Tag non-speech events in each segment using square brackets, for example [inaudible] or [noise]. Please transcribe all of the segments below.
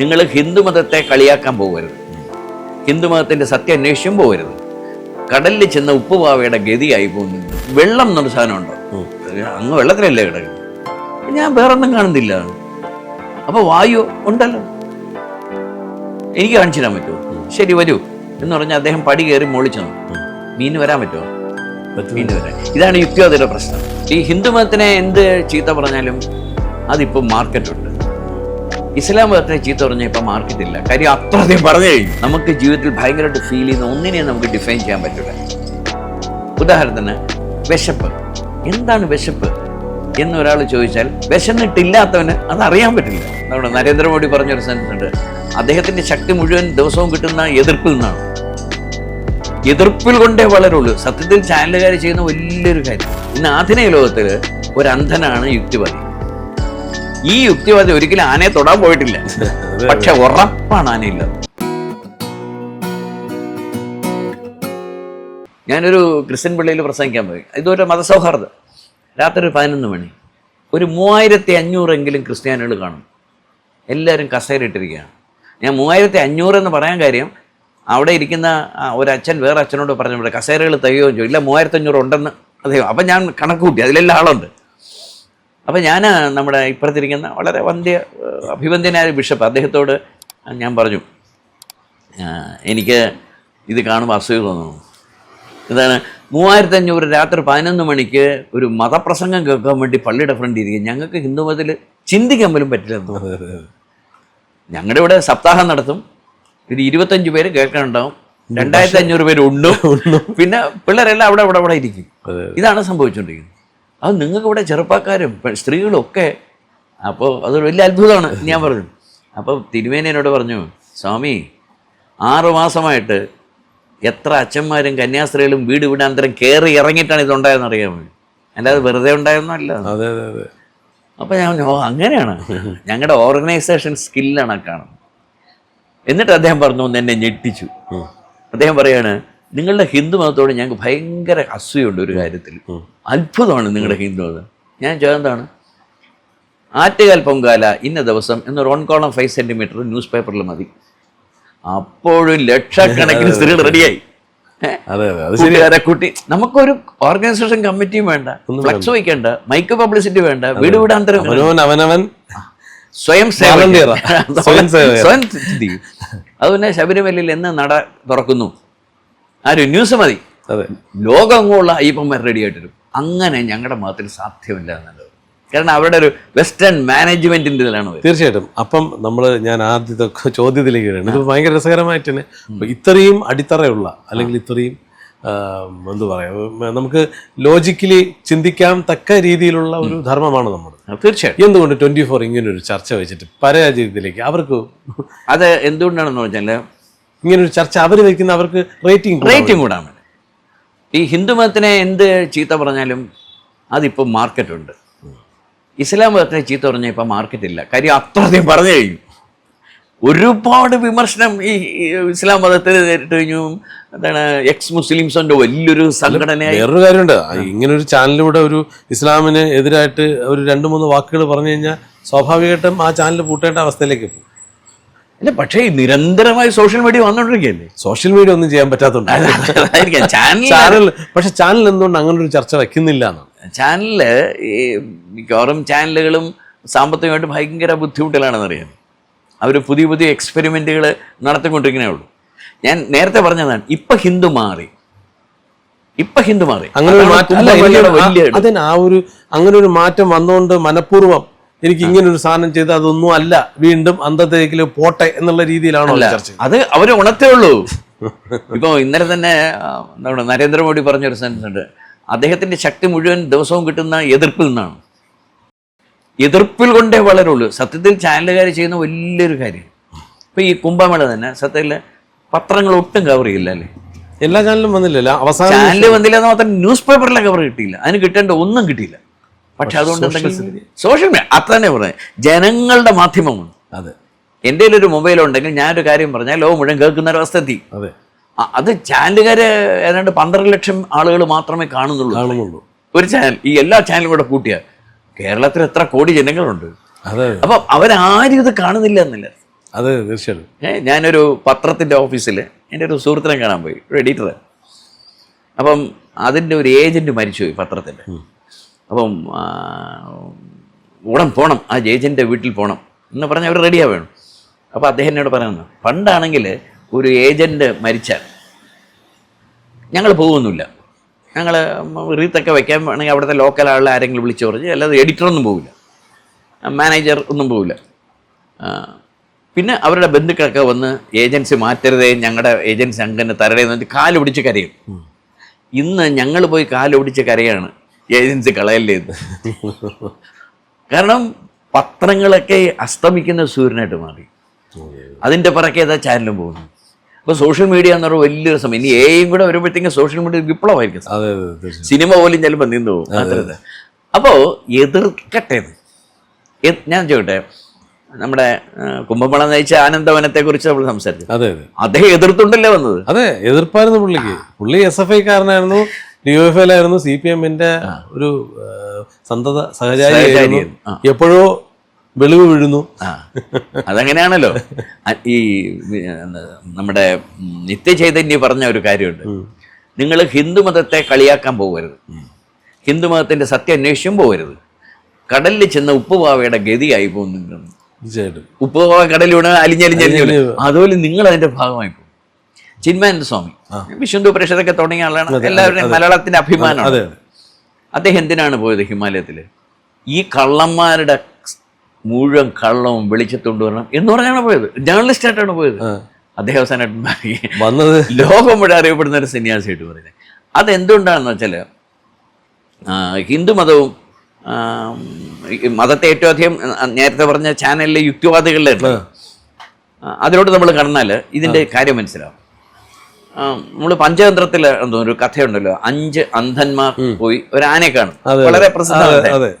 നിങ്ങൾ ഹിന്ദുമതത്തെ കളിയാക്കാൻ പോകരുത്. ഹിന്ദുമതത്തിന്റെ സത്യം അന്വേഷിച്ചും പോകരുത്. കടലിൽ ചെന്ന ഉപ്പുപാവയുടെ ഗതിയായി പോകുന്നു. വെള്ളം എന്നൊരു സാധനമുണ്ടോ? അങ്ങ് വെള്ളത്തിലല്ലേ കിടക്കുന്നത്? ഞാൻ വേറൊന്നും കാണുന്നില്ല. അപ്പൊ വായു ഉണ്ടല്ലോ. എനിക്ക് കാണിച്ചു തരാൻ പറ്റുമോ ശരി വരൂ എന്ന് പറഞ്ഞാൽ അദ്ദേഹം പടി കയറി മോളിച്ചു മീൻ വരാൻ പറ്റുമോ? മീന് വരാൻ. ഇതാണ് യുക്തിവാദിയുടെ പ്രശ്നം. ഈ ഹിന്ദുമതത്തിനെ എന്ത് ചീത്ത പറഞ്ഞാലും അതിപ്പോൾ മാർക്കറ്റുണ്ട് ഇസ്ലാം മതത്തിനെ ചീത്ത പറഞ്ഞാൽ ഇപ്പം മാർക്കറ്റില്ല. കാര്യം അത്രയധികം പറഞ്ഞു കഴിഞ്ഞു നമുക്ക് ജീവിതത്തിൽ ഭയങ്കരമായിട്ട് ഫീൽ ചെയ്യുന്ന ഒന്നിനെയും നമുക്ക് ഡിഫൈൻ ചെയ്യാൻ പറ്റില്ല ഉദാഹരണത്തിന് വിശപ്പ്. എന്താണ് വിശപ്പ്? എന്ന് ഒരാൾ ചോദിച്ചാൽ വിശന്നിട്ടില്ലാത്തവന് അത് അറിയാൻ പറ്റില്ല. നമ്മുടെ നരേന്ദ്രമോദി പറഞ്ഞൊരു സെൻസ് ഉണ്ട്. അദ്ദേഹത്തിന്റെ ശക്തി മുഴുവൻ ദിവസവും കിട്ടുന്ന എതിർപ്പിൽ നിന്നാണ്. എതിർപ്പിൽ കൊണ്ടേ വളരുള്ളൂ. സത്യത്തിൽ ചാനലുകാർ ചെയ്യുന്ന വലിയൊരു കാര്യം. ഇന്ന് ആധുനിക ലോകത്തിൽ ഒരു അന്ധനാണ് യുക്തിവാദി. ഈ യുക്തിവാദി ഒരിക്കലും ആനയെ തൊടാൻ പോയിട്ടില്ല. പക്ഷെ ഉറപ്പാണ് ആനയില്ല ഞാനൊരു ക്രിസ്ത്യൻ പള്ളിയിൽ പ്രസംഗിക്കാൻ പോയി. ഇതൊരു മതസൗഹാർദ്ദം. രാത്രി പതിനൊന്ന് മണി. ഒരു മൂവായിരത്തി അഞ്ഞൂറെങ്കിലും ക്രിസ്ത്യാനികൾ കാണും. എല്ലാവരും കസേരയിട്ടിരിക്കുകയാണ്. ഞാൻ മൂവായിരത്തി അഞ്ഞൂറ് എന്ന് പറയാൻ കാര്യം അവിടെ ഇരിക്കുന്ന ഒരു അച്ഛൻ വേറെ അച്ഛനോട് പറഞ്ഞു ഇവിടെ കസേരകൾ തയ്യോ ചോദിച്ചു. ഇല്ല മൂവായിരത്തി അഞ്ഞൂറ് ഉണ്ടെന്ന്. അതെയോ? അപ്പം ഞാൻ കണക്ക് കൂട്ടി. അതിലെല്ലാം ആളുണ്ട്. അപ്പം ഞാൻ നമ്മുടെ ഇപ്പുറത്തിരിക്കുന്ന വളരെ വന്ധ്യ അഭിവന്ധ്യനായ അഭിവന്ദ്യനായ ബിഷപ്പ് അദ്ദേഹത്തോട് ഞാൻ പറഞ്ഞു എനിക്ക് ഇത് കാണുമ്പോൾ അസൂയ തോന്നുന്നു. ഇതാണ് മൂവായിരത്തഞ്ഞൂറ് രാത്രി പതിനൊന്ന് മണിക്ക് ഒരു മതപ്രസംഗം കേൾക്കാൻ വേണ്ടി പള്ളിയുടെ ഫ്രണ്ട് ഇരിക്കും. ഞങ്ങൾക്ക് ഹിന്ദു മതത്തിൽ ചിന്തിക്കാൻ പോലും പറ്റില്ല. ഞങ്ങളുടെ ഇവിടെ സപ്താഹം നടത്തും. ഒരു ഇരുപത്തഞ്ച് പേര് കേൾക്കാനുണ്ടാവും. രണ്ടായിരത്തി അഞ്ഞൂറ് പേര് ഉണ്ണും. പിന്നെ പിള്ളേരെല്ലാം അവിടെ അവിടെ അവിടെ ഇരിക്കും. ഇതാണ് സംഭവിച്ചുകൊണ്ടിരിക്കുന്നത് അത് നിങ്ങൾക്ക് ഇവിടെ ചെറുപ്പക്കാരും പെ- സ്ത്രീകളും ഒക്കെ അപ്പോൾ അതൊരു വലിയ അത്ഭുതമാണ് ഞാൻ പറഞ്ഞു. അപ്പോൾ തിരുവേനോട് പറഞ്ഞു സ്വാമി ആറു മാസമായിട്ട് എത്ര അച്ഛന്മാരും കന്യാസ്ത്രീകളും വീട് വീടാന്തരം കയറി ഇറങ്ങിയിട്ടാണ് ഇതുണ്ടായെന്ന് അറിയാമോ അല്ലാതെ വെറുതെ ഉണ്ടായൊന്നുമല്ല. അതെ അതെ അതെ. അപ്പോൾ ഞാൻ ഓ അങ്ങനെയാണ്. ഞങ്ങളുടെ ഓർഗനൈസേഷൻ സ്കില്ലാണ് കാണുന്നത്. എന്നിട്ട് അദ്ദേഹം പറഞ്ഞു ഒന്ന് എന്നെ ഞെട്ടിച്ചു. അദ്ദേഹം പറയാണ് നിങ്ങളുടെ ഹിന്ദു മതത്തോട് ഞങ്ങൾക്ക് ഭയങ്കര അസൂയുണ്ട് ഒരു കാര്യത്തിൽ. അത്ഭുതമാണ് നിങ്ങളുടെ ഹിന്ദു മതം. ഞാൻ ചോദിച്ചതാണ് ആറ്റുകാൽ പൊങ്കാല ഇന്ന ദിവസം എന്നൊരു one column five centimetre news പേപ്പറിൽ മതി. അപ്പോഴും ലക്ഷക്കണക്കിന് [laughs] സ്ത്രീകൾ റെഡിയായി കുട്ടി നമുക്കൊരു ഓർഗനൈസേഷൻ കമ്മിറ്റിയും വേണ്ട. ഫ്ലക്സ് വയ്ക്കേണ്ട. മൈക്ക് പബ്ലിസിറ്റി വേണ്ട. വീട് വീടാന്തരം. അവനവൻ സ്വയം സേവന [laughs] സ്വയം. സ്വയം ചിന്തിക്കും അത് പിന്നെ ശബരിമലയിൽ എന്ന് നട തുറക്കുന്നു. ആരും ന്യൂസ് മതി. അതെ. ലോകമെങ്ങുള്ള അയ്യപ്പന്മാർ റെഡി ആയിട്ടിരും അങ്ങനെ ഞങ്ങളുടെ മതത്തിൽ സാധ്യമല്ല എന്നുള്ളത്. കാരണം അവരുടെ ഒരു വെസ്റ്റേൺ മാനേജ്മെന്റിന്റെ ഇതിലാണ് തീർച്ചയായിട്ടും. അപ്പം നമ്മൾ ഞാൻ ആദ്യത്തെ [laughs] ചോദ്യത്തിലേക്ക് വരികയാണ് ഇത് ഭയങ്കര രസകരമായിട്ട് തന്നെ ഇത്രയും അടിത്തറയുള്ള അല്ലെങ്കിൽ ഇത്രയും എന്തു പറയാ നമുക്ക് ലോജിക്കലി ചിന്തിക്കാൻ തക്ക രീതിയിലുള്ള ഒരു ധർമ്മമാണ് നമ്മൾ തീർച്ചയായിട്ടും. എന്തുകൊണ്ട് ട്വന്റി ഫോർ ഇങ്ങനെ ഒരു ചർച്ച വെച്ചിട്ട് പരാജയത്തിലേക്ക് അവർക്ക് അത് എന്തുകൊണ്ടാണെന്ന് വെച്ചാൽ ഇങ്ങനെ ഒരു ചർച്ച അവർ വെക്കുന്ന അവർക്ക് റേറ്റിംഗ് റേറ്റിംഗ് കൂടാൻ വേണ്ടി. ഈ ഹിന്ദുമതത്തിനെ എന്ത് ചീത്ത പറഞ്ഞാലും അതിപ്പോൾ മാർക്കറ്റുണ്ട് ഇസ്ലാം മതത്തിനെ ചീത്ത പറഞ്ഞാൽ ഇപ്പം മാർക്കറ്റില്ല കാര്യം അത്രയധികം പറഞ്ഞു കഴിഞ്ഞു. ഒരുപാട് വിമർശനം ഈ ഈ ഇസ്ലാം മതത്തിൽ നേരിട്ട് കഴിഞ്ഞു. എന്താണ് എക്സ് മുസ്ലിംസിന്റെ വലിയൊരു സംഘടന വേറൊരു കാര്യമുണ്ട്. ഇങ്ങനെ ഒരു ചാനലിലൂടെ ഒരു ഇസ്ലാമിന് എതിരായിട്ട് ഒരു രണ്ട് മൂന്ന് വാക്കുകൾ പറഞ്ഞു കഴിഞ്ഞാൽ സ്വാഭാവികമായിട്ടും ആ ചാനൽ പൂട്ടേണ്ട അവസ്ഥയിലേക്ക് പോകും. അല്ല പക്ഷേ നിരന്തരമായി സോഷ്യൽ മീഡിയ വന്നുകൊണ്ടിരിക്കുകയല്ലേ സോഷ്യൽ മീഡിയ ഒന്നും ചെയ്യാൻ പറ്റാത്തതുകൊണ്ട് ചാനൽ പക്ഷെ ചാനൽ എന്തുകൊണ്ട് അങ്ങനെ ഒരു ചർച്ച വെക്കുന്നില്ല എന്നാണ്? ചാനലിൽ ഈ മിക്കവാറും ചാനലുകളും സാമ്പത്തികമായിട്ട് ഭയങ്കര ബുദ്ധിമുട്ടിലാണെന്ന് അറിയാം അവർ പുതിയ പുതിയ എക്സ്പെരിമെന്റുകൾ നടത്തിക്കൊണ്ടിരിക്കുന്നേ ഉള്ളൂ. ഞാൻ നേരത്തെ പറഞ്ഞതാണ് ഇപ്പൊ ഹിന്ദു മാറി. ഇപ്പൊ ഹിന്ദു മാറി. അങ്ങനെ ഒരു മാറ്റം അതിന് ആ ഒരു അങ്ങനെ ഒരു മാറ്റം വന്നുകൊണ്ട് മനഃപൂർവം എനിക്ക് ഇങ്ങനെ ഒരു സാധനം ചെയ്ത് അതൊന്നും അല്ല. വീണ്ടും അന്തത്തേക്കിൽ പോട്ടെ എന്നുള്ള രീതിയിലാണോ അത് അവർ ഉണത്തേ ഉള്ളൂ. ഇപ്പൊ ഇന്നലെ തന്നെ എന്താണ് നരേന്ദ്രമോദി പറഞ്ഞൊരു സെൻസ് ഉണ്ട്. അദ്ദേഹത്തിന്റെ ശക്തി മുഴുവൻ ദിവസവും കിട്ടുന്ന എതിർപ്പിൽ നിന്നാണ്. എതിർപ്പിൽ കൊണ്ടേ വളരുള്ളൂ. സത്യത്തിൽ ചാനലുകാർ ചെയ്യുന്ന വലിയൊരു കാര്യം. ഇപ്പൊ ഈ കുംഭമേള തന്നെ സത്യത്തിൽ പത്രങ്ങൾ ഒട്ടും കവർ ചെയ്യില്ല അല്ലേ? എല്ലാ ചാനലും വന്നില്ലല്ലോ. അവസാനം ചാനൽ വന്നില്ല എന്ന് മാത്രം ന്യൂസ് പേപ്പറിലെ കവർ കിട്ടിയില്ല. അതിന് കിട്ടേണ്ട ഒന്നും കിട്ടിയില്ല. പക്ഷെ അതുകൊണ്ട് എന്തെങ്കിലും സോഷ്യൽ മീഡിയ അത് തന്നെ പറഞ്ഞത്. ജനങ്ങളുടെ മാധ്യമമാണ്. അതെ. എന്റെ ഒരു മൊബൈൽ ഉണ്ടെങ്കിൽ ഞാനൊരു കാര്യം പറഞ്ഞാൽ ലോകം മുഴുവൻ കേൾക്കുന്ന ഒരു അവസ്ഥ എത്തി. അതെ. അത് ചാനലുകാര് ഏതാണ്ട് പന്ത്രണ്ട് ലക്ഷം ആളുകൾ മാത്രമേ കാണുന്നുള്ളൂ. കാണുന്നുള്ളൂ. ഒരു ചാനൽ ഈ എല്ലാ ചാനലും കൂടെ കൂട്ടിയ. കേരളത്തിൽ എത്ര കോടി ജനങ്ങളുണ്ട്. അതെ. അപ്പം അവരാരും ഇത് കാണുന്നില്ല എന്നില്ല? അതെ തീർച്ചയായിട്ടും. ഏഹ് ഞാനൊരു പത്രത്തിന്റെ ഓഫീസിൽ എന്റെ ഒരു സുഹൃത്തിനെ കാണാൻ പോയി ഒരു എഡിറ്റർ അപ്പം അതിന്റെ ഒരു ഏജന്റ് മരിച്ചുപോയി പത്രത്തിന്റെ. അപ്പം ഉടൻ പോകണം ആ ജയിച്ചന്റെ വീട്ടിൽ പോകണം എന്ന് പറഞ്ഞ് അവർ റെഡിയാ വേണം അപ്പോൾ അദ്ദേഹം എന്നോട് പറയുന്നത് പണ്ടാണെങ്കിൽ ഒരു ഏജന്റ് മരിച്ചാൽ ഞങ്ങൾ പോകുന്നില്ല ഞങ്ങൾ റീത്തൊക്കെ വെക്കാൻ വേണമെങ്കിൽ അവിടുത്തെ ലോക്കൽ ആളെ ആരെങ്കിലും വിളിച്ചു പറഞ്ഞ് അല്ലാതെ എഡിറ്ററൊന്നും പോകില്ല മാനേജർ ഒന്നും പോകില്ല പിന്നെ അവരുടെ ബന്ധുക്കളൊക്കെ വന്ന് ഏജൻസി മാറ്റരുതേ ഞങ്ങളുടെ ഏജൻസി അങ്ങനെ തരടേന്ന് കാൽ പിടിച്ച് കരയും. ഇന്ന് ഞങ്ങൾ പോയി കാൽ പിടിച്ച് കരയാണ്. ഏജൻസി കളയല്ലേ എന്ന് കാരണം പത്രങ്ങളൊക്കെ അസ്തമിക്കുന്ന സൂര്യനായിട്ട് മാറി. അതിന്റെ പുറക്കെ ഏതാ ചാനലും പോകുന്നു അപ്പോൾ സോഷ്യൽ മീഡിയ എന്ന് പറയുമ്പോൾ വലിയൊരു സമയം. ഇനി എയും കൂടെ വരുമ്പോഴത്തേക്കും സോഷ്യൽ മീഡിയ വിപ്ലവമായിരിക്കും. സിനിമ പോലും ചിലപ്പോൾ നിന്ന് പോകും. അപ്പോൾ എതിർക്കട്ടെ. ഞാൻ ചോട്ടെ നമ്മുടെ കുംഭമേള നയിച്ച ആനന്ദവനത്തെക്കുറിച്ച് നമ്മൾ സംസാരിച്ചു. അതെ അതെ. അദ്ദേഹം എതിർത്തുണ്ടല്ലേ വന്നത്? അതെ എതിർപ്പായിരുന്നു പുള്ളിക്ക്. പുള്ളി എസ് എഫ് ഐക്കാരനായിരുന്നു ഡി എഫ് എല്ലായിരുന്നു സി പി എമ്മിന്റെ ഒരു സന്തത സഹചാരി. എപ്പോഴോ വെളിവ് വീഴുന്നു. അതങ്ങനെയാണല്ലോ. ഈ നമ്മുടെ നിത്യചൈതന്യ പറഞ്ഞ ഒരു കാര്യമുണ്ട്. നിങ്ങൾ ഹിന്ദുമതത്തെ കളിയാക്കാൻ പോകരുത്. ഹിന്ദുമതത്തിന്റെ സത്യം അന്വേഷിച്ചും പോകരുത്. കടലിൽ ചെന്ന ഉപ്പുപാവയുടെ ഗതിയായി പോകുന്നു. ഉപ്പുപാവ കടലിലൂടെ അലിഞ്ഞലിഞ്ഞലിഞ്ഞു അതുപോലെ നിങ്ങൾ അതിന്റെ ഭാഗമായി പോകും. ചിന്മാനന്ദ സ്വാമി. വിഷ്ണു പരിഷത്തൊക്കെ തുടങ്ങിയ ആളാണ്. എല്ലാവരുടെയും മലയാളത്തിന്റെ അഭിമാനമാണ്. അദ്ദേഹം എന്തിനാണ് പോയത് ഹിമാലയത്തിൽ ഈ കള്ളന്മാരുടെ മുഴുവൻ കള്ളവും വെളിച്ചത്തോണ്ട് വരണം എന്ന് പറഞ്ഞാണ് പോയത്. ജേർണലിസ്റ്റ് ആയിട്ടാണ് പോയത്. അദ്ദേഹം അവസാനമായിട്ട് മാറി. വന്നത്? ലോകം മുഴുവൻ അറിയപ്പെടുന്ന ഒരു സന്യാസിയായിട്ട് പറയുന്നത് അതെന്തുകൊണ്ടാണെന്ന് വെച്ചാൽ ഹിന്ദുമതവും മതവും മതത്തെ ഏറ്റവും അധികം നേരത്തെ പറഞ്ഞ ചാനലിലെ യുക്തിവാദികളുടെ. അതിലോട്ട് നമ്മൾ കടന്നാൽ ഇതിന്റെ കാര്യം മനസ്സിലാവും. നമ്മൾ പഞ്ചതന്ത്രത്തിൽ എന്തോ ഒരു കഥയുണ്ടല്ലോ. അഞ്ച് അന്ധന്മാർ പോയി ഒരു ആനയെ കാണും. വളരെ പ്രസിദ്ധമാണ്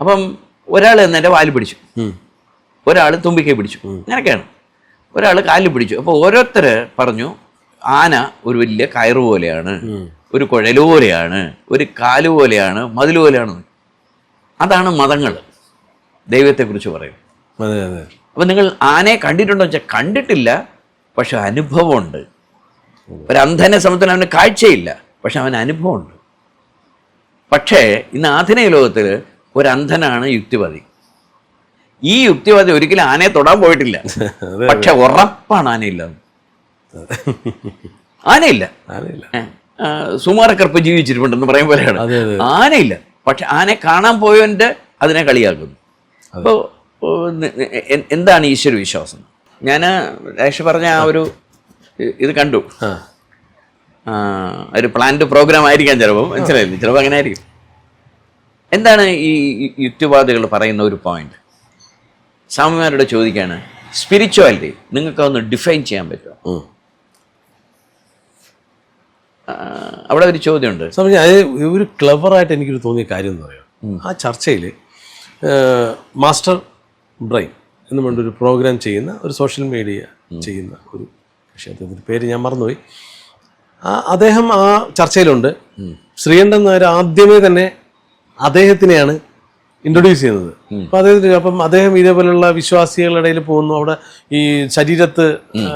അപ്പം ഒരാൾ എന്നെ വാൽ പിടിച്ചു. ഒരാൾ തുമ്പിക്കൈ പിടിച്ചു. അങ്ങനെയൊക്കെയാണ്. ഒരാൾ കാലിൽ പിടിച്ചു. അപ്പോൾ ഓരോരുത്തർ പറഞ്ഞു ആന ഒരു വലിയ കയറ് പോലെയാണ് ഒരു കുഴൽ പോലെയാണ് ഒരു കാൽ പോലെയാണ് മതിൽ പോലെയാണ് അതാണ് മതങ്ങൾ ദൈവത്തെക്കുറിച്ച് പറയും. അപ്പം നിങ്ങൾ ആനയെ കണ്ടിട്ടുണ്ടോ വെച്ചാൽ കണ്ടിട്ടില്ല. പക്ഷെ അനുഭവമുണ്ട്. ഒരു അന്ധനെ സംബന്ധിച്ച് അവന് കാഴ്ചയില്ല പക്ഷെ അവന് അനുഭവമുണ്ട്. പക്ഷേ ഇന്ന് ആധുനിക ലോകത്തിൽ ഒരു അന്ധനാണ് യുക്തിവാദി. ഈ യുക്തിവാദി ഒരിക്കലും ആനയെ തൊടാൻ പോയിട്ടില്ല. [laughs] പക്ഷെ ഉറപ്പാണ് ആനയില്ല. ആനയില്ല. സുമാരക്കർപ്പ് ജീവിച്ചിരിപ്പുണ്ടെന്ന് പറയും പോലെയാണ്. ആനയില്ല. പക്ഷെ ആനയെ കാണാൻ പോയവന്റെ അതിനെ കളിയാക്കുന്നു. അപ്പോൾ എന്താണ് ഈശ്വര വിശ്വാസം? ഞാൻ രേഷ പറഞ്ഞ ആ ഒരു ഇത് കണ്ടു. ഒരു പ്ലാൻഡ് പ്രോഗ്രാം ആയിരിക്കാം ചിലപ്പോൾ മനസ്സിലായില്ല? ചിലപ്പോൾ അങ്ങനെ ആയിരിക്കും. എന്താണ് ഈ യുക്തിവാദികൾ പറയുന്ന ഒരു പോയിന്റ് സ്വാമിമാരോട് ചോദിക്കാണ് സ്പിരിച്വാലിറ്റി നിങ്ങൾക്ക് ഒന്ന് ഡിഫൈൻ ചെയ്യാൻ പറ്റുമോ? അവിടെ ഒരു ചോദ്യമുണ്ട്. ഒരു ക്ലവറായിട്ട് എനിക്കൊരു തോന്നിയ കാര്യം എന്ന് പറയാം. ആ ചർച്ചയിൽ മാസ്റ്റർ ബ്രെയിൻ എന്ന് പറഞ്ഞ ഒരു പ്രോഗ്രാം ചെയ്യുന്ന ഒരു സോഷ്യൽ മീഡിയ ചെയ്യുന്ന ഒരു പക്ഷേ അദ്ദേഹത്തിന്റെ പേര് ഞാൻ മറന്നുപോയി. ആ അദ്ദേഹം ആ ചർച്ചയിലുണ്ട്. ശ്രീകണ്ഠൻ നായർ ആദ്യമേ തന്നെ അദ്ദേഹത്തിനെയാണ് ഇൻട്രൊഡ്യൂസ് ചെയ്യുന്നത്. അപ്പം അദ്ദേഹത്തിന് അപ്പം അദ്ദേഹം ഇതേപോലെയുള്ള വിശ്വാസികളുടെ ഇടയിൽ പോകുന്നു. അവിടെ ഈ ശരീരത്ത്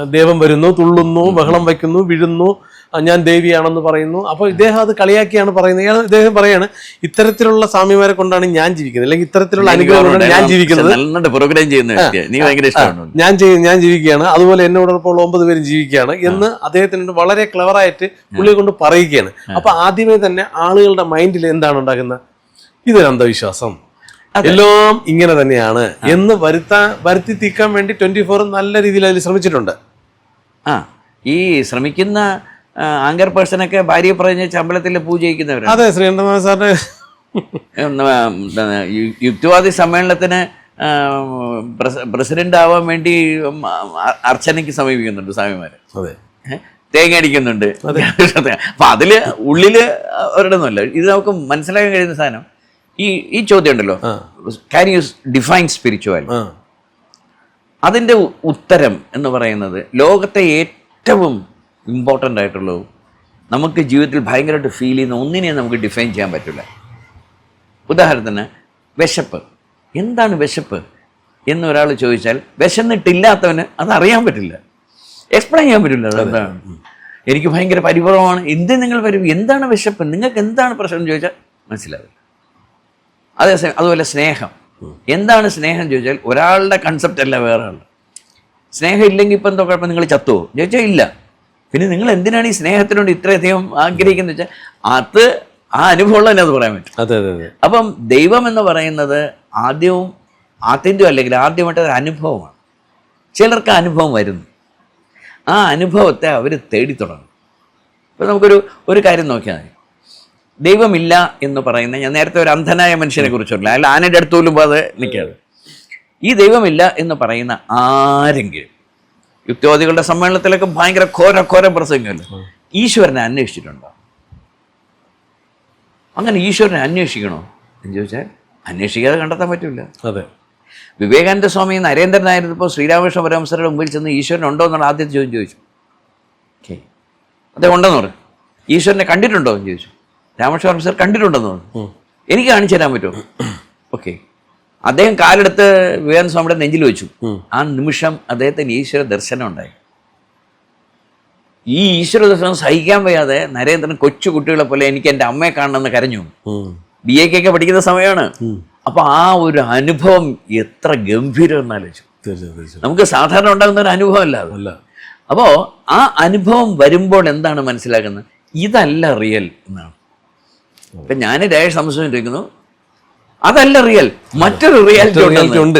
ദേവം വരുന്നു തുള്ളുന്നു ബഹളം വയ്ക്കുന്നു വിഴുന്നു ഞാൻ ദേവിയാണെന്ന് പറയുന്നു. അപ്പോൾ ഇദ്ദേഹം അത് കളിയാക്കിയാണ് പറയുന്നത്. ഇയാൾ ഇദ്ദേഹം പറയാണ് ഇത്തരത്തിലുള്ള സ്വാമിമാരെ കൊണ്ടാണ് ഞാൻ ജീവിക്കുന്നത്. അല്ലെങ്കിൽ ഇത്തരത്തിലുള്ള അനുഗ്രഹം കൊണ്ടാണ് ഞാൻ ജീവിക്കുന്നത്. പ്രോഗ്രാം ചെയ്യുന്ന ഞാൻ ഞാൻ ജീവിക്കുകയാണ്. അതുപോലെ എന്നോടൊപ്പം ഒമ്പത് പേരും ജീവിക്കുകയാണ് എന്ന് അദ്ദേഹത്തിന് വളരെ ക്ലവറായിട്ട് പുള്ളിയെ കൊണ്ട് പറയുകയാണ്. അപ്പൊ ആദ്യമേ തന്നെ ആളുകളുടെ മൈൻഡിൽ എന്താണ് ഉണ്ടാകുന്നത് ഇതൊരു അന്ധവിശ്വാസം. എല്ലാം ഇങ്ങനെ തന്നെയാണ് എന്ന് വരുത്താൻ വരുത്തി തീക്കാൻ വേണ്ടി ട്വന്റി ഫോർ നല്ല രീതിയിൽ അതിൽ ശ്രമിച്ചിട്ടുണ്ട്. ആ. ഈ ശ്രമിക്കുന്ന ആങ്കർ പേഴ്സണൊക്കെ ഭാര്യ പറഞ്ഞ ശമ്പളത്തിൽ പൂജയിക്കുന്നവരാണ് അതെ ശ്രീകണ്ഠമാൻ സാറിന്റെ യുക്തിവാദി സമ്മേളനത്തിന് പ്രസിഡന്റ് ആവാൻ വേണ്ടി അർച്ചനയ്ക്ക് സമീപിക്കുന്നുണ്ട് സ്വാമിമാര്. അതെ. തേങ്ങ അടിക്കുന്നുണ്ട്. [laughs] അപ്പൊ അതിൽ ഉള്ളിൽ ഒരിടൊന്നുമല്ല. ഇത് നമുക്ക് മനസ്സിലാക്കാൻ കഴിയുന്ന സാധനം ഈ ഈ ചോദ്യം ഉണ്ടല്ലോ ക്യാൻ യു ഡിഫൈൻ സ്പിരിച്വാലിറ്റി അതിന്റെ ഉത്തരം എന്ന് പറയുന്നത് ലോകത്തെ ഏറ്റവും ഇമ്പോർട്ടന്റ് ആയിട്ടുള്ളതും നമുക്ക് ജീവിതത്തിൽ ഭയങ്കരമായിട്ട് ഫീൽ ചെയ്യുന്ന ഒന്നിനെയും നമുക്ക് ഡിഫൈൻ ചെയ്യാൻ പറ്റില്ല. ഉദാഹരണത്തിന് വിശപ്പ്. എന്താണ് വിശപ്പ്? ഒരാൾ ചോദിച്ചാൽ വിശന്നിട്ടില്ലാത്തവന് അത് അറിയാൻ പറ്റില്ല. എക്സ്പ്ലെയിൻ ചെയ്യാൻ പറ്റില്ല അതെന്താണ് എനിക്ക് ഭയങ്കര പരിഭവമാണ് എന്ത് നിങ്ങൾ വരും? എന്താണ് വിശപ്പ്? നിങ്ങൾക്ക് എന്താണ് പ്രശ്നം എന്ന് ചോദിച്ചാൽ മനസ്സിലാവില്ല. അതേസമയം അതുപോലെ സ്നേഹം. എന്താണ് സ്നേഹം ചോദിച്ചാൽ ഒരാളുടെ കൺസെപ്റ്റ് അല്ല വേറെ ആൾ സ്നേഹം ഇല്ലെങ്കിൽ ഇപ്പം എന്തോ കുഴപ്പം? നിങ്ങൾ ചത്തുവോ? ചോദിച്ചാൽ ഇല്ല. പിന്നെ നിങ്ങൾ എന്തിനാണ് ഈ സ്നേഹത്തിനോട് ഇത്രയധികം ആഗ്രഹിക്കുന്നത് വെച്ചാൽ അത് ആ അനുഭവമുള്ള തന്നെ അത് പറയാൻ പറ്റും. അതെ അതെ അതെ. അപ്പം ദൈവം എന്ന് പറയുന്നത് ആദ്യവും ആത്യന്തം അല്ലെങ്കിൽ ആദ്യമായിട്ട് ഒരു അനുഭവമാണ്. ചിലർക്ക് അനുഭവം വരുന്നു. ആ അനുഭവത്തെ അവർ തേടി തുടങ്ങും. ഇപ്പം നമുക്കൊരു ഒരു കാര്യം നോക്കിയാൽ മതി. ദൈവമില്ല എന്ന് പറയുന്ന ഞാൻ നേരത്തെ ഒരു അന്ധനായ മനുഷ്യനെ കുറിച്ച് പറഞ്ഞില്ല? അയാൾ ആനയുടെ അടുത്ത് പോലും നിൽക്കരുത് നിൽക്കാതെ ഈ ദൈവമില്ല എന്ന് പറയുന്ന ആരെങ്കിലും യുക്തിവാദികളുടെ സമ്മേളനത്തിലൊക്കെ ഭയങ്കര ഘോര ഘോര പ്രസംഗമല്ല? ഈശ്വരനെ അന്വേഷിച്ചിട്ടുണ്ടോ? അങ്ങനെ ഈശ്വരനെ അന്വേഷിക്കണോ? എന്ന് ചോദിച്ചാൽ അന്വേഷിക്കാതെ കണ്ടെത്താൻ പറ്റില്ല അതെ. വിവേകാനന്ദ സ്വാമി നരേന്ദ്രനായിരുന്നപ്പോൾ ശ്രീരാമകൃഷ്ണ പരമസരുടെ മുമ്പിൽ ചെന്ന് ഈശ്വരൻ ഉണ്ടോ എന്നുള്ള ആദ്യത്തെ ചോദ്യം ചോദിച്ചു. ഓക്കെ. അദ്ദേഹം ഉണ്ടെന്ന് പറഞ്ഞു. ഈശ്വരനെ കണ്ടിട്ടുണ്ടോ എന്ന് ചോദിച്ചു. രാമകൃഷ്ണ പരമസർ കണ്ടിട്ടുണ്ടെന്ന് പറഞ്ഞു. എനിക്ക് കാണിച്ചു തരാൻ പറ്റുമോ? ഓക്കെ. അദ്ദേഹം കാലെടുത്ത് വിവേകാനന്ദ സ്വാമിയുടെ നെഞ്ചിൽ വെച്ചു. ആ നിമിഷം അദ്ദേഹത്തിന് ഈശ്വര ദർശനം ഉണ്ടായി. ഈ ഈശ്വര ദർശനം സഹിക്കാൻ വയ്യാതെ നരേന്ദ്രൻ കൊച്ചു കുട്ടികളെ പോലെ എനിക്ക് എന്റെ അമ്മയെ കാണണമെന്ന് കരഞ്ഞു. ബി എ കെ പഠിക്കുന്ന സമയമാണ്. അപ്പൊ ആ ഒരു അനുഭവം എത്ര ഗംഭീരം എന്നാലോചിച്ചു നമുക്ക് സാധാരണ ഉണ്ടാകുന്ന ഒരു അനുഭവമല്ല അല്ല അപ്പോ ആ അനുഭവം വരുമ്പോൾ എന്താണ് മനസ്സിലാക്കുന്നത്? ഇതല്ല റിയൽ എന്നാണ്. ഇപ്പൊ ഞാൻ രാജേഷ് സംശയിക്കുന്നു അതല്ല റിയൽ മറ്റൊരു റിയാലിറ്റി ഉണ്ട്.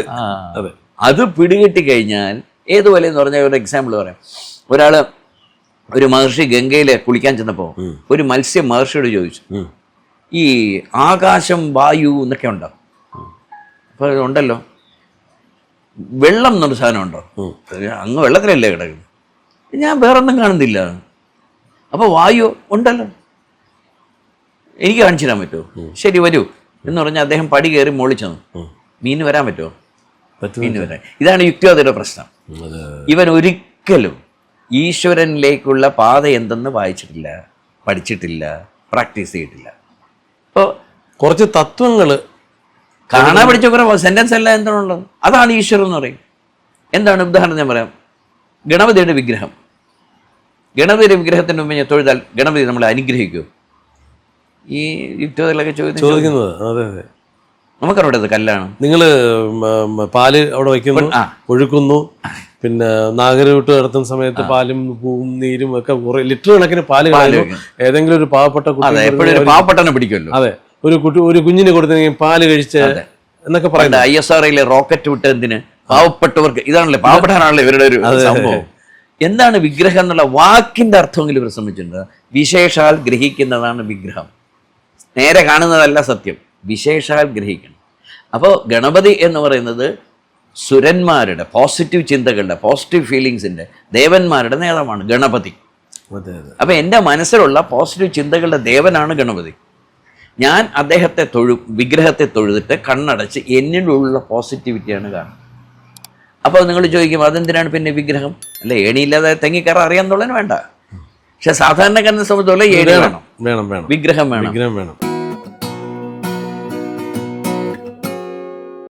അതെ. അത് പിടികിട്ടി കഴിഞ്ഞാൽ ഏതുപോലെ എന്ന് പറഞ്ഞാൽ ഒരു എക്സാമ്പിൾ പറയാം. ഒരാൾ ഒരു മഹർഷി ഗംഗയിൽ കുളിക്കാൻ ചെന്നപ്പോ ഒരു മത്സ്യം മഹർഷിയോട് ചോദിച്ചു ഈ ആകാശം വായു എന്നൊക്കെ ഉണ്ടോ? അപ്പോൾ ഉണ്ടല്ലോ. വെള്ളം എന്നൊരു സാധനം ഉണ്ടോ? അങ്ങ് വെള്ളത്തിലല്ലേ കിടക്കുന്നത്. ഞാൻ വേറൊന്നും കാണുന്നില്ല. അപ്പോൾ വായു ഉണ്ടല്ലോ. എനിക്ക് കാണിച്ചു തരാൻ പറ്റുമോ? ശരി വരൂ. എന്ന് പറഞ്ഞാൽ അദ്ദേഹം പടി കയറി മോളിച്ചെന്നു മീൻ വരാൻ പറ്റുമോ? പറ്റും മീൻ വരാൻ. ഇതാണ് യുക്തിവാദിയുടെ പ്രശ്നം. ഇവൻ ഒരിക്കലും ഈശ്വരനിലേക്കുള്ള പാത എന്തെന്ന് വായിച്ചിട്ടില്ല പഠിച്ചിട്ടില്ല പ്രാക്ടീസ് ചെയ്തിട്ടില്ല. അപ്പോൾ കുറച്ച് തത്വങ്ങൾ കാണാൻ പഠിച്ച കുറെ സെന്റൻസ് എല്ലാം എന്താണുള്ളത് അതാണ് ഈശ്വരൻ എന്ന് പറയും. എന്താണ്? ഉദാഹരണം ഞാൻ പറയാം. ഗണപതിയുടെ വിഗ്രഹം. ഗണപതിയുടെ വിഗ്രഹത്തിന് മുമ്പ് ഞാൻ തൊഴുതാൽ ഗണപതി നമ്മളെ അനുഗ്രഹിക്കുമോ ഈ യുക്തികളൊക്കെ ചോദിക്കുന്നത്. അതെ അതെ. നമുക്കറിവിടെ ഇത് കല്ലാണ്. നിങ്ങൾ പാൽ അവിടെ വയ്ക്കുന്നു. ഒഴുക്കുന്നു പിന്നെ നാഗരവിട്ട് നടത്തുന്ന സമയത്ത് പാലും പൂവും നീരും ഒക്കെ കുറെ ലിറ്റർ കണക്കിന് പാൽ ഏതെങ്കിലും ഒരു പാവപ്പെട്ട കുട്ടി പാവപ്പെട്ടനെ പിടിക്കുമല്ലോ. അതെ ഒരു കുട്ടി ഒരു കുഞ്ഞിന് കൊടുത്തെങ്കിൽ പാൽ കഴിച്ച് എന്നൊക്കെ പറയുന്നത് ഐ എസ് ആർ ഐയിലെ റോക്കറ്റ് വിട്ട് എന്തിന്? പാവപ്പെട്ടവർക്ക് ഇതാണല്ലേ പാവപ്പെട്ടവരാണല്ലോ ഇവരുടെ ഒരു സംഭവം. എന്താണ് വിഗ്രഹം എന്നുള്ള വാക്കിന്റെ അർത്ഥമെങ്കിലും ഇവർ ശ്രമിച്ചിട്ടുണ്ട്. വിശേഷാൽ ഗ്രഹിക്കുന്നതാണ് വിഗ്രഹം. നേരെ കാണുന്നതല്ല സത്യം. വിശേഷാൽ ഗ്രഹിക്കണം. അപ്പോൾ ഗണപതി എന്ന് പറയുന്നത് സുരന്മാരുടെ പോസിറ്റീവ് ചിന്തകളുടെ പോസിറ്റീവ് ഫീലിങ്സിന്റെ ദേവന്മാരുടെ നേതാവാണ് ഗണപതി. അപ്പോൾ എന്റെ മനസ്സിലുള്ള പോസിറ്റീവ് ചിന്തകളുടെ ദേവനാണ് ഗണപതി. ഞാൻ അദ്ദേഹത്തെ തൊഴു വിഗ്രഹത്തെ തൊഴുതിട്ട് കണ്ണടച്ച് എന്നിലുള്ള പോസിറ്റിവിറ്റിയാണ് കാണുന്നത്. അപ്പോൾ നിങ്ങൾ ചോദിക്കും അതെന്തിനാണ് പിന്നെ വിഗ്രഹം? അല്ല ഏണിയില്ലാതെ തെങ്ങിക്കയറാൻ അറിയാന്നുള്ളതിന് വേണ്ട. പക്ഷെ സാധാരണക്കാരനെ സംബന്ധിച്ചോളം ഏണി വേണം. വേണം വേണം. വിഗ്രഹം വേണം. വിഗ്രഹം വേണം.